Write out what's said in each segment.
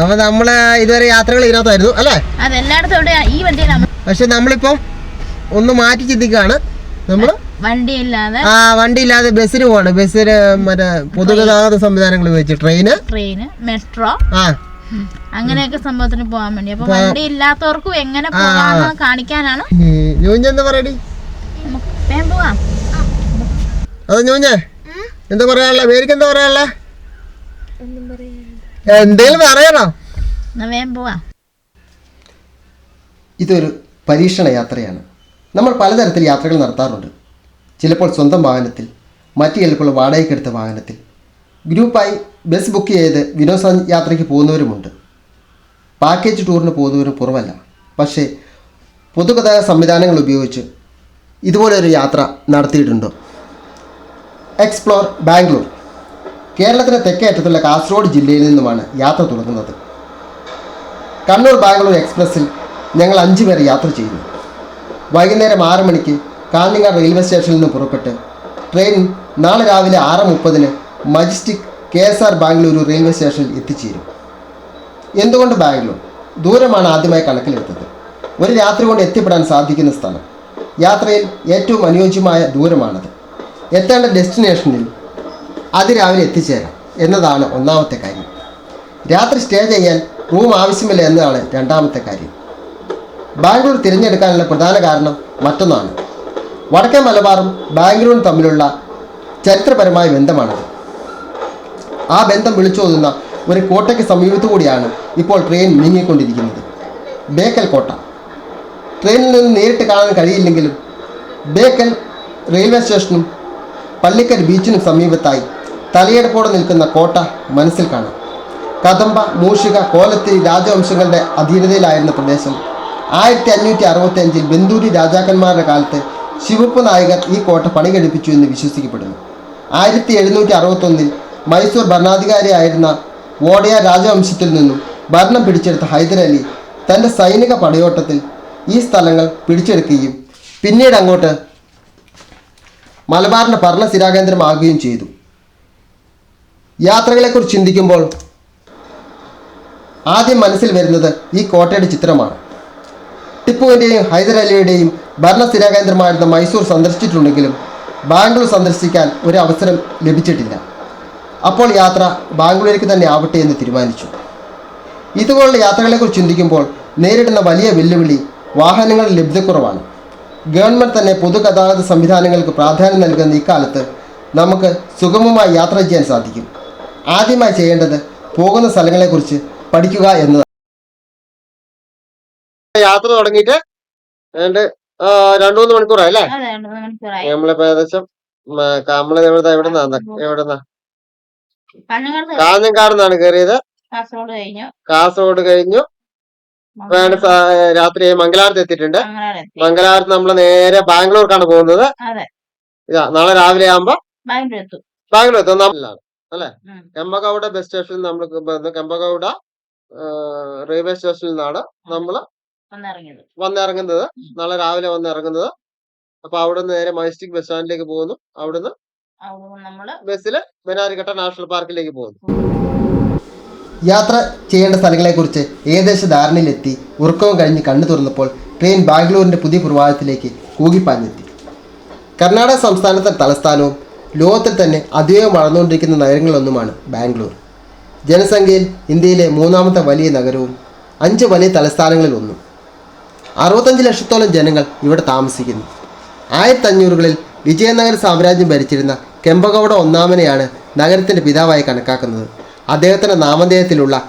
അപ്പൊ നമ്മൾ ഇതുവരെ യാത്രകൾ ഇതിനകത്തായിരുന്നു അല്ലേ? അതെല്ലായിടത്തും ഈ വണ്ടിയിൽ നമ്മൾ പക്ഷെ നമ്മളിപ്പോ ഒന്ന് മാറ്റി ചിന്തിക്കുകയാണ്. നമ്മൾ വണ്ടിയില്ലാതെ ആ വണ്ടി ഇല്ലാതെ ബസ്സിന് പോവാണ്. ബസ്സിന് മറ്റേ പൊതുഗതാഗത സംവിധാനങ്ങൾ വെച്ച് ട്രെയിന്. Train metro. ആ. അങ്ങനെയൊക്കെ സംഭവത്തിന് പോകാൻ വേണ്ടി. അപ്പൊ വണ്ടി ഇല്ലാത്തവർക്കും എങ്ങനെ പോകാമെന്ന് കാണിക്കാനാണ്. ഞൂഞ്ഞെന്താ പറയടി? പോവാം. അത് ഞൂഞ്ഞേ എന്താ പറയാനുള്ള? പേരിക്ക് എന്താ പറയാനുള്ള? എന്തേലും പറയണോ എന്നാ വേഗം പോവാം. ഇതൊരു പരീക്ഷണ യാത്രയാണ്. നമ്മൾ പലതരത്തിൽ യാത്രകൾ നടത്താറുണ്ട്. ചിലപ്പോൾ സ്വന്തം വാഹനത്തിൽ മറ്റു ചിലപ്പോൾ വാടകയ്ക്കെടുത്ത വാഹനത്തിൽ. ഗ്രൂപ്പായി ബസ് ബുക്ക് ചെയ്ത് വിനോദ യാത്രയ്ക്ക് പോകുന്നവരുമുണ്ട്. പാക്കേജ് ടൂറിന് പോകുന്നവരും കുറവല്ല. പക്ഷേ പൊതുഗതാഗത സംവിധാനങ്ങൾ ഉപയോഗിച്ച് ഇതുപോലൊരു യാത്ര നടത്തിയിട്ടുണ്ടോ. Explore Bangalore. കേരളത്തിന്റെ തെക്കേ അറ്റത്തുള്ള കാസർഗോഡ് ജില്ലയിൽ നിന്നുമാണ് യാത്ര തുടങ്ങുന്നത്. കണ്ണൂർ ബാംഗ്ലൂർ എക്സ്പ്രസ്സിൽ ഞങ്ങൾ അഞ്ചു പേർ യാത്ര ചെയ്യുന്നു വൈകുന്നേരം ആറ് മണിക്ക് കാഞ്ഞങ്ങാട് റെയിൽവേ സ്റ്റേഷനിൽ നിന്ന് പുറപ്പെട്ട് ട്രെയിൻ നാളെ രാവിലെ ആറ് മുപ്പതിന് Majestic K S R Bengaluru railway സ്റ്റേഷനിൽ എത്തിച്ചേരും. എന്തുകൊണ്ട് ബാംഗ്ലൂർ? ദൂരമാണ് ആദ്യമായി കണക്കിലെടുത്തത്. ഒരു രാത്രി കൊണ്ട് എത്തിപ്പെടാൻ സാധിക്കുന്ന സ്ഥലം. യാത്രയിൽ ഏറ്റവും അനുയോജ്യമായ ദൂരമാണത്. എത്തേണ്ട ഡെസ്റ്റിനേഷനിൽ അതിരാവിലെ എത്തിച്ചേരാം എന്നതാണ് ഒന്നാമത്തെ കാര്യം. രാത്രി സ്റ്റേ ചെയ്യാൻ റൂം ആവശ്യമില്ല എന്നതാണ് രണ്ടാമത്തെ കാര്യം. ബാംഗ്ലൂർ തിരഞ്ഞെടുക്കാനുള്ള പ്രധാന കാരണം മറ്റൊന്നാണ്. വടക്കേ മലബാറും ബാംഗ്ലൂരും തമ്മിലുള്ള ചരിത്രപരമായ ബന്ധമാണത്. ആ ബന്ധം വിളിച്ചോതുന്ന ഒരു കോട്ടയ്ക്ക് സമീപത്തു കൂടിയാണ് ഇപ്പോൾ ട്രെയിൻ നീങ്ങിക്കൊണ്ടിരിക്കുന്നത്. ബേക്കൽ കോട്ട. ട്രെയിനിൽ നിന്ന് നേരിട്ട് കാണാൻ കഴിയില്ലെങ്കിലും ബേക്കൽ റെയിൽവേ സ്റ്റേഷനും പള്ളിക്കൽ ബീച്ചിനും സമീപത്തായി തലയെടുപ്പോടെ നിൽക്കുന്ന കോട്ട മനസ്സിൽ കാണാം. കദംബ മൂഷിക കോലത്തി രാജവംശങ്ങളുടെ അധീനതയിലായിരുന്ന പ്രദേശം. ആയിരത്തി അഞ്ഞൂറ്റി അറുപത്തി അഞ്ചിൽ ബന്ദൂരി രാജാക്കന്മാരുടെ കാലത്ത് ശിവപ്പ് നായകർ ഈ കോട്ട പണികഴിപ്പിച്ചു എന്ന് വിശ്വസിക്കപ്പെടുന്നു. ആയിരത്തി എഴുന്നൂറ്റി അറുപത്തൊന്നിൽ മൈസൂർ ഭരണാധികാരിയായിരുന്ന വോഡയ രാജവംശത്തിൽ നിന്നും ഭരണം പിടിച്ചെടുത്ത ഹൈദരലി തന്റെ സൈനിക പടയോട്ടത്തിൽ ഈ സ്ഥലങ്ങൾ പിടിച്ചെടുക്കുകയും പിന്നീട് അങ്ങോട്ട് മലബാറിന്റെ ഭരണ സ്ഥിരാകേന്ദ്രമാകുകയും ചെയ്തു. യാത്രകളെക്കുറിച്ച് ചിന്തിക്കുമ്പോൾ ആദ്യം മനസ്സിൽ വരുന്നത് ഈ കോട്ടയുടെ ചിത്രമാണ്. ടിപ്പുവിന്റെയും ഹൈദരലിയുടെയും ഭരണസ്ഥിരാകേന്ദ്രമായിരുന്ന മൈസൂർ സന്ദർശിച്ചിട്ടുണ്ടെങ്കിലും ബാംഗ്ലൂർ സന്ദർശിക്കാൻ ഒരു അവസരം ലഭിച്ചിട്ടില്ല. അപ്പോൾ യാത്ര ബാംഗ്ലൂരിലേക്ക് തന്നെ ആവട്ടെ എന്ന് തീരുമാനിച്ചു. ഇതുപോലുള്ള യാത്രകളെക്കുറിച്ച് ചിന്തിക്കുമ്പോൾ നേരിടുന്ന വലിയ വെല്ലുവിളി വാഹനങ്ങളുടെ ലഭ്യതക്കുറവാണ്. ഗവൺമെന്റ് തന്നെ പൊതുഗതാഗത സംവിധാനങ്ങൾക്ക് പ്രാധാന്യം നൽകുന്ന ഇക്കാലത്ത് നമുക്ക് സുഗമമായി യാത്ര ചെയ്യാൻ സാധിക്കും. ആദ്യമായി ചെയ്യേണ്ടത് പോകുന്ന സ്ഥലങ്ങളെക്കുറിച്ച് പഠിക്കുക എന്നതാണ്. യാത്ര തുടങ്ങിയിട്ട് രണ്ടു മൂന്ന് മണിക്കൂറായി അല്ലേ? നമ്മളിപ്പോ ഏകദേശം നമ്മൾ എവിടെ എവിടെന്നാ എവിടെന്നാ കാഞ്ഞങ്കാടുന്നാണ് കയറിയത് കാസർഗോഡ് കഴിഞ്ഞു. രാത്രി മംഗലാപുരത്ത് എത്തിയിട്ടുണ്ട്. മംഗലാപുരത്ത് നമ്മൾ നേരെ ബാംഗ്ലൂർക്കാണ് പോകുന്നത്. അതെ. ഇതാ നാളെ രാവിലെ ആകുമ്പോ ബാംഗ്ലൂർ എത്തും. ബാംഗ്ലൂർ എത്തും. നമ്മളിലാണ് അല്ലെ? കെമ്പകൗഡ ബസ് സ്റ്റേഷനിൽ നമ്മൾ കെമ്പകൗഡ റെയിൽവേ സ്റ്റേഷനിൽ നിന്നാണ് നമ്മൾ വന്നിറങ്ങുന്നത്. നാളെ രാവിലെ വന്നിറങ്ങുന്നത്. അപ്പൊ അവിടെ നിന്ന് നേരെ മജസ്റ്റിക് ബസ് സ്റ്റാൻഡിലേക്ക് പോകുന്നു. അവിടുന്ന് അവിടെ ബസ്സിൽ ബനാരിഘട്ട നാഷണൽ പാർക്കിലേക്ക് പോകുന്നു. യാത്ര ചെയ്യേണ്ട സ്ഥലങ്ങളെക്കുറിച്ച് ഏകദേശ ധാരണയിലെത്തി ഉറക്കവും കഴിഞ്ഞ് കണ്ണു തുറന്നപ്പോൾ ട്രെയിൻ ബാംഗ്ലൂരിന്റെ പുതിയ പ്രവാഹത്തിലേക്ക് കൂകിപ്പാഞ്ഞെത്തി. കർണാടക സംസ്ഥാനത്തെ തലസ്ഥാനവും ലോകത്തിൽ തന്നെ അതിവേഗം വളർന്നുകൊണ്ടിരിക്കുന്ന നഗരങ്ങളിലൊന്നുമാണ് ബാംഗ്ലൂർ. ജനസംഖ്യയിൽ ഇന്ത്യയിലെ മൂന്നാമത്തെ വലിയ നഗരവും അഞ്ച് വലിയ തലസ്ഥാനങ്ങളിൽ ഒന്നും. അറുപത്തഞ്ച് ലക്ഷത്തോളം ജനങ്ങൾ ഇവിടെ താമസിക്കുന്നു. ആയിരത്തി അഞ്ഞൂറുകളിൽ വിജയനഗര സാമ്രാജ്യം ഭരിച്ചിരുന്ന കെമ്പഗൌഡ ഒന്നാമനെയാണ് നഗരത്തിന്റെ പിതാവായി കണക്കാക്കുന്നത്. അദ്ദേഹത്തിന്റെ നാമധേയത്തിലുള്ള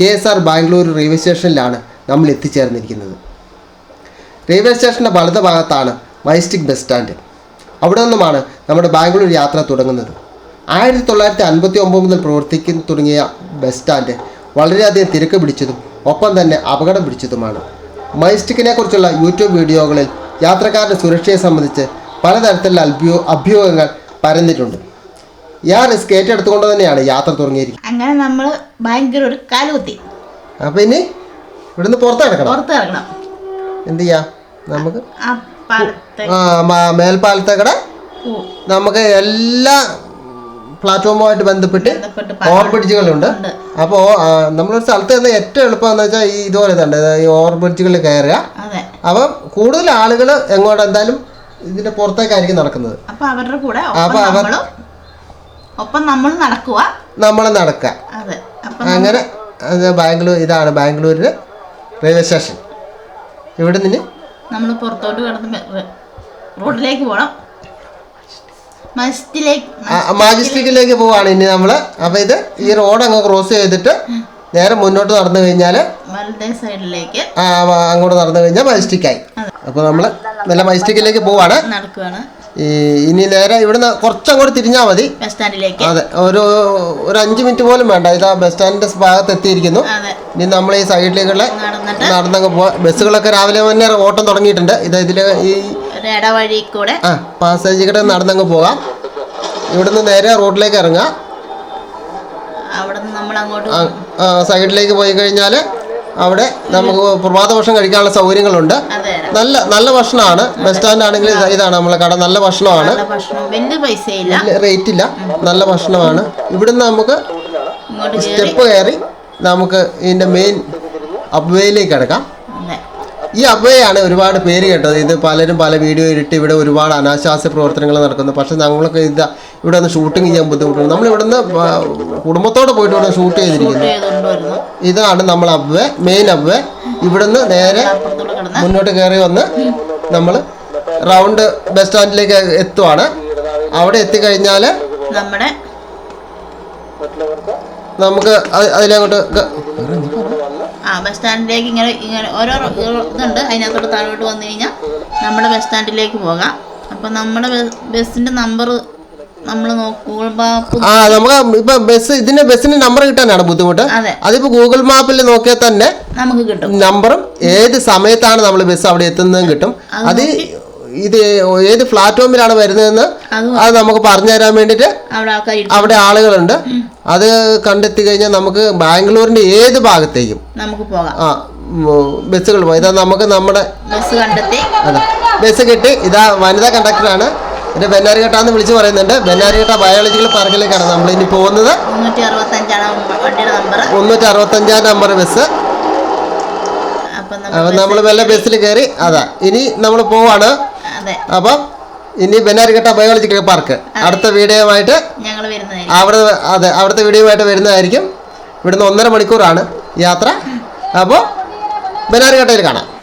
K S R Bangalore railway സ്റ്റേഷനിലാണ് നമ്മൾ എത്തിച്ചേർന്നിരിക്കുന്നത്. റെയിൽവേ സ്റ്റേഷന്റെ വലത് ഭാഗത്താണ് മൈസ്റ്റിക് ബസ് സ്റ്റാൻഡ്. അവിടെ നിന്നുമാണ് നമ്മുടെ ബാംഗ്ലൂർ യാത്ര തുടങ്ങുന്നത്. ആയിരത്തി തൊള്ളായിരത്തി അൻപത്തി ഒമ്പത് മുതൽ പ്രവർത്തിക്കുന്ന തുടങ്ങിയ ബസ് സ്റ്റാൻഡ് വളരെയധികം തിരക്ക് പിടിച്ചതും ഒപ്പം തന്നെ അപകടം പിടിച്ചതുമാണ്. മൈസ്റ്റിക്കിനെ കുറിച്ചുള്ള യൂട്യൂബ് വീഡിയോകളിൽ യാത്രക്കാരുടെ സുരക്ഷയെ സംബന്ധിച്ച് പലതരത്തിലുള്ള അഭ്യൂ അഭ്യൂഹങ്ങൾ പരന്നിട്ടുണ്ട്. ഞാൻ റിസ്ക് ഏറ്റെടുത്തുകൊണ്ട് തന്നെയാണ് യാത്ര തുടങ്ങിയിരിക്കുന്നത്. അങ്ങനെ നമ്മൾ ഭയങ്കര ഒരു കാലുകുത്തി. അപ്പോൾ ഇനി ഇവിടുന്ന് പുറത്തിറക്കണം പുറത്ത് ഇറങ്ങണം എന്ത് ചെയ്യാം? നമുക്ക് ആ മാ ആ മ- മേൽപ്പാലത്തേക്കടെ. കൂ- നമുക്ക് എല്ലാ പ്ലാറ്റ്ഫോമുമായിട്ട് ബന്ധപ്പെട്ട് ബന്ധപ്പെട്ട് ഓവർ ബ്രിഡ്ജുകളുണ്ട് ഉണ്ട്. അപ്പോൾ നമ്മളൊരു സ്ഥലത്ത് തന്നെ ഏറ്റവും എളുപ്പം വെച്ചാൽ ഈ ഇതുപോലെ തന്നെ ഈ ഓവർ ബ്രിഡ്ജുകളിൽ കയറുക അപ്പം കൂടുതൽ ആളുകൾ എങ്ങോട്ട് എന്തായാലും ഇതിന്റെ പുറത്തേക്കായിരിക്കും നടക്കുന്നത്. അപ്പൊ അവരുടെ കൂടെ അപ്പൊ അവർ- ഒപ്പം നമ്മൾ നടക്കുക. നമ്മൾ നടക്കുക. അപ്പൊ അങ്ങനെ ബാംഗ്ലൂർ ഇതാണ് ബാംഗ്ലൂരിൽ റെയിൽവേ സ്റ്റേഷൻ. ഇവിടെ നിന്ന് നമ്മൾ പുറത്തോട്ട് കിടന്ന് റോഡിലേക്ക് പോകണം മാജിസ്റ്റിക്കിലേക്ക് പോവാണ് ഇനി നമ്മൾ. അപ്പൊ ഇത് ഈ റോഡ് അങ്ങ് ക്രോസ് ചെയ്തിട്ട് നേരെ മുന്നോട്ട് നടന്നു കഴിഞ്ഞാൽ വലതേ സൈഡിലേക്ക്. അങ്ങോട്ട് നടന്നു കഴിഞ്ഞാൽ മജിസ്റ്റിക്കായി അപ്പൊ നമ്മൾ നല്ല മജിസ്റ്റിക്കിലേക്ക് പോവാണ്. ഈ ഇനി നേരെ ഇവിടുന്ന് കുറച്ചങ്ങോട്ട് തിരിഞ്ഞാൽ മതി. അതെ ഒരു ഒരു അഞ്ച് മിനിറ്റ് പോലും വേണ്ട. ഇത് ബസ് സ്റ്റാൻഡിന്റെ ഭാഗത്ത് എത്തിയിരിക്കുന്നു. ഇനി നമ്മൾ ഈ സൈഡിലേക്കുള്ള നടന്നങ്ങ് പോവാ. ബസ്സുകളൊക്കെ രാവിലെ തന്നെ ഓട്ടം തുടങ്ങിയിട്ടുണ്ട്. ഇത് ഇതിലെ ഈ ഇടവഴി കൂടെ. ആ പാസേജ് കൂടെ നടന്നങ്ങ് പോകാം. ഇവിടുന്ന് നേരെ റോഡിലേക്ക് ഇറങ്ങാം അവിടെ നമ്മൾ അങ്ങോട്ട് സൈഡിലേക്ക് പോയി കഴിഞ്ഞാൽ അവിടെ നമുക്ക് പ്രഭാത ഭക്ഷണം കഴിക്കാനുള്ള സൗകര്യങ്ങളുണ്ട്. നല്ല നല്ല ഭക്ഷണമാണ്. ബസ് സ്റ്റാൻഡ് ആണെങ്കിൽ ഇതാണ് നമ്മളെ കട. നല്ല ഭക്ഷണമാണ്. റേറ്റ് ഇല്ല. നല്ല ഭക്ഷണമാണ്. ഇവിടുന്ന് നമുക്ക് സ്റ്റെപ്പ് കയറി നമുക്ക് ഇതിന്റെ മെയിൻ അബ്വേയിലേക്ക് കിടക്കാം. ഈ അബ്ബയാണ് ഒരുപാട് പേര് കേട്ടത്. ഇത് പലരും പല വീഡിയോ ഇട്ട് ഇവിടെ ഒരുപാട് അനാശാസ്യ പ്രവർത്തനങ്ങൾ നടക്കുന്നു. പക്ഷേ ഞങ്ങളൊക്കെ ഇത് ഇവിടെ ഒന്ന് ഷൂട്ടിംഗ് ചെയ്യാൻ ബുദ്ധിമുട്ടുണ്ട്. നമ്മൾ ഇവിടുന്ന് കുടുംബത്തോടെ പോയിട്ട് ഇവിടെ ഷൂട്ട് ചെയ്തിരിക്കുന്നു. ഇതാണ് നമ്മൾ അബ്ബ മെയിൻ അബ്വേ ഇവിടുന്ന് നേരെ മുന്നോട്ട് കയറി വന്ന് നമ്മൾ റൗണ്ട് ബസ് സ്റ്റാൻഡിലേക്ക് എത്തുവാണ്. അവിടെ എത്തിക്കഴിഞ്ഞാൽ നമ്മുടെ നമുക്ക് അതിലങ്ങോട്ട് ആ ബസ് സ്റ്റാൻഡിലേക്ക് ഇങ്ങനെ ഇങ്ങനെ ഓരോ ഇതുണ്ട്. അതിനകത്തോട്ട് താഴോട്ട് വന്നു കഴിഞ്ഞാൽ നമ്മുടെ ബസ് സ്റ്റാൻഡിലേക്ക് പോകാം. അപ്പം നമ്മുടെ ബസ്സിന്റെ ബസ്സിന്റെ നമ്പർ നമ്മൾ നോക്കുമ്പോൾ ആ നമുക്ക് ഇപ്പൊ ബസ് ഇതിന്റെ ബസ്സിന്റെ നമ്പർ കിട്ടാനാണ് ബുദ്ധിമുട്ട്. അതെ. അതിപ്പോ ഗൂഗിൾ മാപ്പിൽ നോക്കിയാൽ തന്നെ നമുക്ക് കിട്ടും. നമ്പറും ഏത് സമയത്താണ് നമ്മൾ ബസ് അവിടെ എത്തുന്നതും കിട്ടും. അത് ഇത് ഏത് പ്ലാറ്റ്ഫോമിലാണ് വരുന്നതെന്ന് അത് നമുക്ക് പറഞ്ഞു തരാൻ വേണ്ടിയിട്ട് അവിടെ ആളുകളുണ്ട്. അത് കണ്ടെത്തി കഴിഞ്ഞാൽ നമുക്ക് ബാംഗ്ലൂരിന്റെ ഏത് ഭാഗത്തേക്കും നമുക്ക് പോകാം. ആ ബസ്സുകൾ പോകും. ഇതാ നമുക്ക് നമ്മുടെ ബസ് കണ്ടെത്തി. അതെ ബസ് കിട്ടി. ഇതാ വനിതാ കണ്ടക്ടറാണ് എന്റെ ഇത് ബെന്നാരിഘട്ടാന്ന് വിളിച്ചു പറയുന്നുണ്ട്. ബെന്നാരിഘട്ട ബയോളജിക്കൽ പാർക്കിലേക്കാണ് നമ്മൾ ഇനി പോകുന്നത്. മുന്നൂറ്റി അറുപത്തി അഞ്ചാം നമ്പർ മുന്നൂറ്റി അറുപത്തഞ്ചാം നമ്പർ ബസ് നമ്മൾ വല്ല ബസ്സിൽ കയറി. അതാ ഇനി നമ്മൾ പോവാണ്. അപ്പം ഇനി ബെന്നാരിഘട്ട ബയോളജിക്കൽ പാർക്ക്. അടുത്ത ഞങ്ങൾ വരുന്നതായിരിക്കും. അവിടെ അതെ അവിടുത്തെ വീഡിയോയുമായിട്ട് വരുന്നതായിരിക്കും. ഇവിടുന്ന് ഒന്നര മണിക്കൂറാണ് യാത്ര. അപ്പോൾ ബെന്നാരിഘട്ടയിൽ കാണാം.